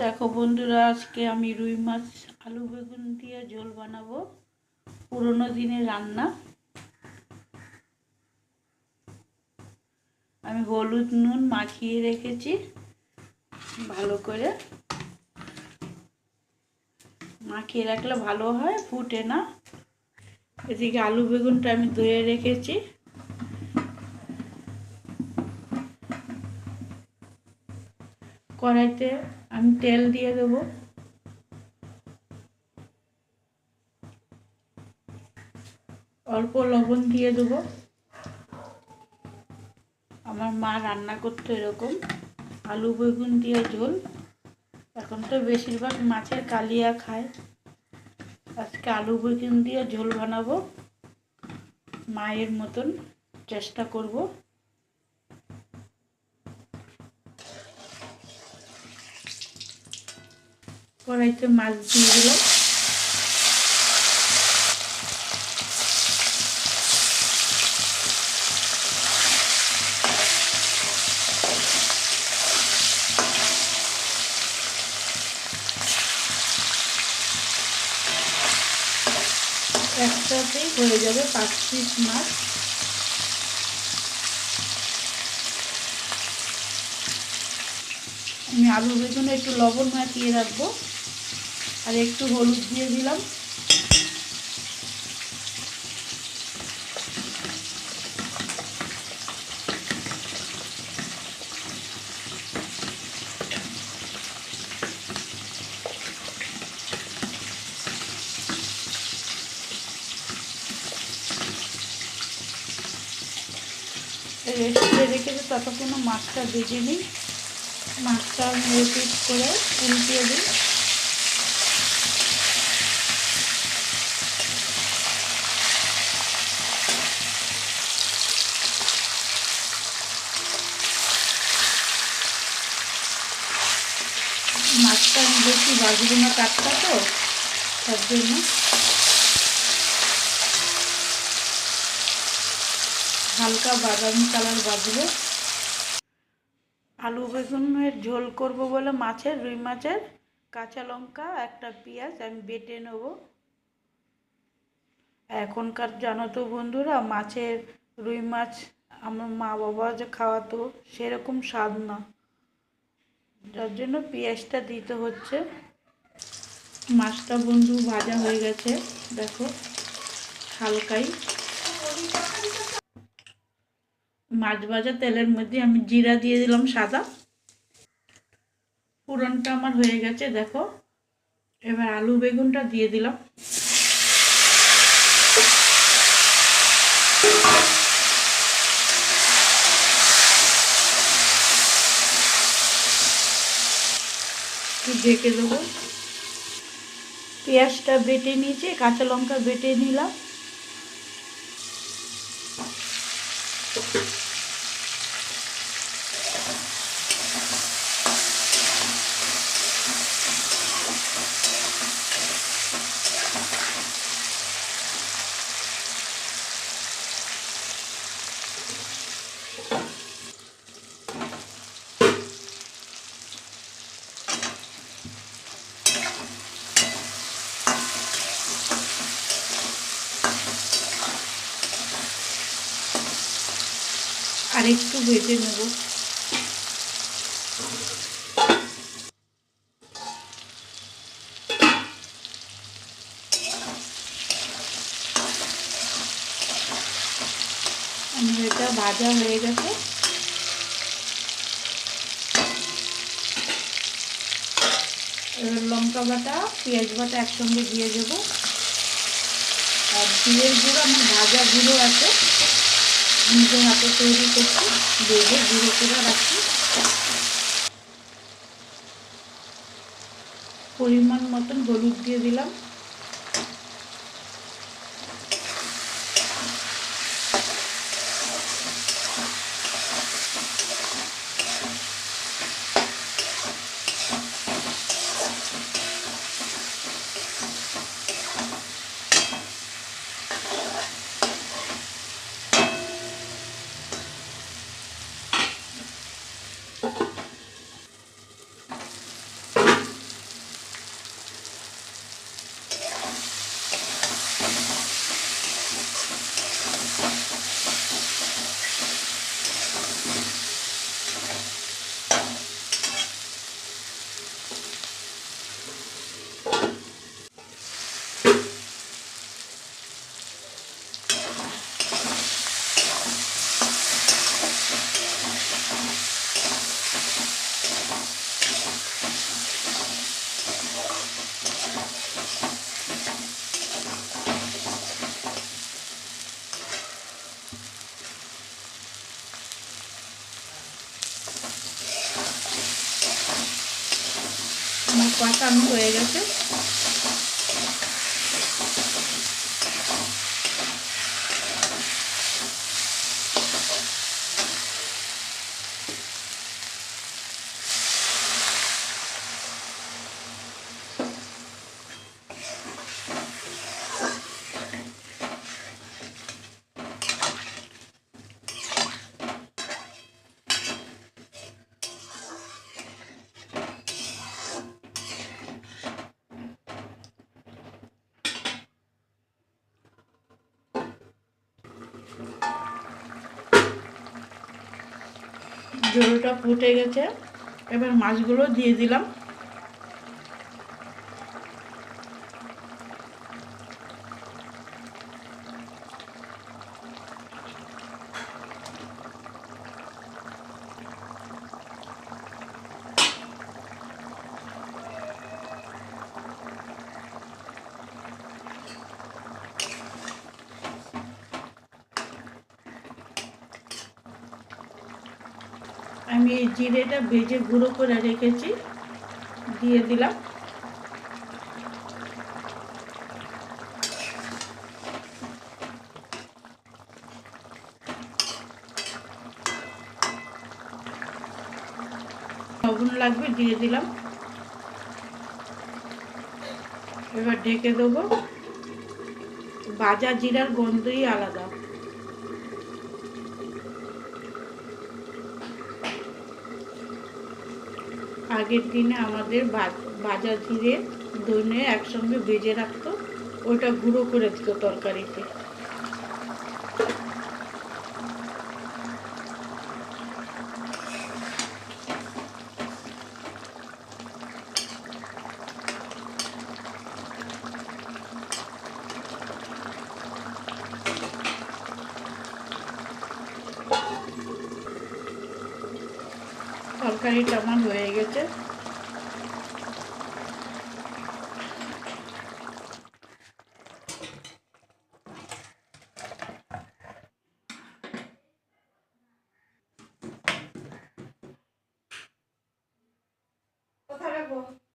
দেখো বন্ধুরা, আজকে আমি রুই মাছ, আলু বেগুন দিয়ে ঝোল বানাবো। পুরোনো দিনের রান্না। আমি হলুদ নুন মাখিয়ে রেখেছি, ভালো করে। মাখিয়ে রাখলে ভালো হয়, ফুটে না। এদিকে আলু বেগুনটা আমি ধুয়ে রেখেছি। কড়াইতে আমি তেল দিয়ে দেব। অল্প লবণ দিয়ে দেব। আমার মা রান্না করতো এরকম। আলু, বেগুন দিয়ে ঝোল। এখন তো বেশিরভাগ মাছের কালিয়া খায়। আজকে আলু, বেগুন দিয়ে ঝোল বানাবো। মায়ের মতন চেষ্টা করব। কড়াইতে মাছ দিয়ে দিলাম। একসাথেই হয়ে যাবে পাঁচ পিস মাছ। আমি আলু বেগুনে একটু লবণ মাখিয়ে রাখব। আর একটু হলুদ দিয়ে দিলাম। রেস্টে রেখেছে ততক্ষণ মাছটা ভেজে নিই। মাছটা রিপিট করে উল্টিয়ে দিই মাছটা না কাটটা তো, তার জন্য। হালকা বাদামি কালার বাজবে। আলু বেগুনের ঝোল করব বলে মাছের, রুই মাছের, কাঁচা লঙ্কা, একটা পেঁয়াজ, আমি বেটে নেব। এখনকার জানো তো বন্ধুরা, মাছের, রুই মাছ আমার মা বাবা যে খাওয়াতো, সেরকম স্বাদ না। যার জন্য পেঁয়াজটা দিতে হচ্ছে। মাছটা বন্ধু ভাজা হয়ে গেছে। দেখো, হালকাই। মাছ ভাজা তেলের মধ্যে আমি জিরা দিয়ে দিলাম সাদা। পুরনটা আমার হয়ে গেছে, দেখো। এবার আলু বেগুনটা দিয়ে দিলাম। ঢেকে দেবো। পেঁয়াজটা বেটে নিয়েছি কাঁচা লঙ্কা বেটে নিলাম। আর একটু ভেজে নেব। এটা ভাজা হয়ে গেছে। লঙ্কা বাটা, পেঁয়াজ বাটা একসঙ্গে দিয়ে দেবো। আর জিরের গুঁড়ো, আমার ভাজা গুঁড়ো আছে। নিজের হাতে তৈরি করছি দিয়ে গুঁড়ো করে রাখছি। পরিমাণ মতন হলুদ দিয়ে দিলাম। কষানো হয়ে গেছে। ঝোলটা ফুটে গেছে। এবার মাছগুলো দিয়ে দিলাম। আমি এই জিরেটা ভেজে গুঁড়ো করে রেখেছি, দিয়ে দিলাম। লবণ লাগবে, দিয়ে দিলাম। এবার ঢেকে দেবো। ভাজা জিরার গন্ধই আলাদা। আগের দিনে আমাদের বাজার জিরে ধনে একসঙ্গে ভেজে রাখতো ওটা গুঁড়ো করে দিত তরকারিতে। তরকারিটা আমার হয়ে গেছে।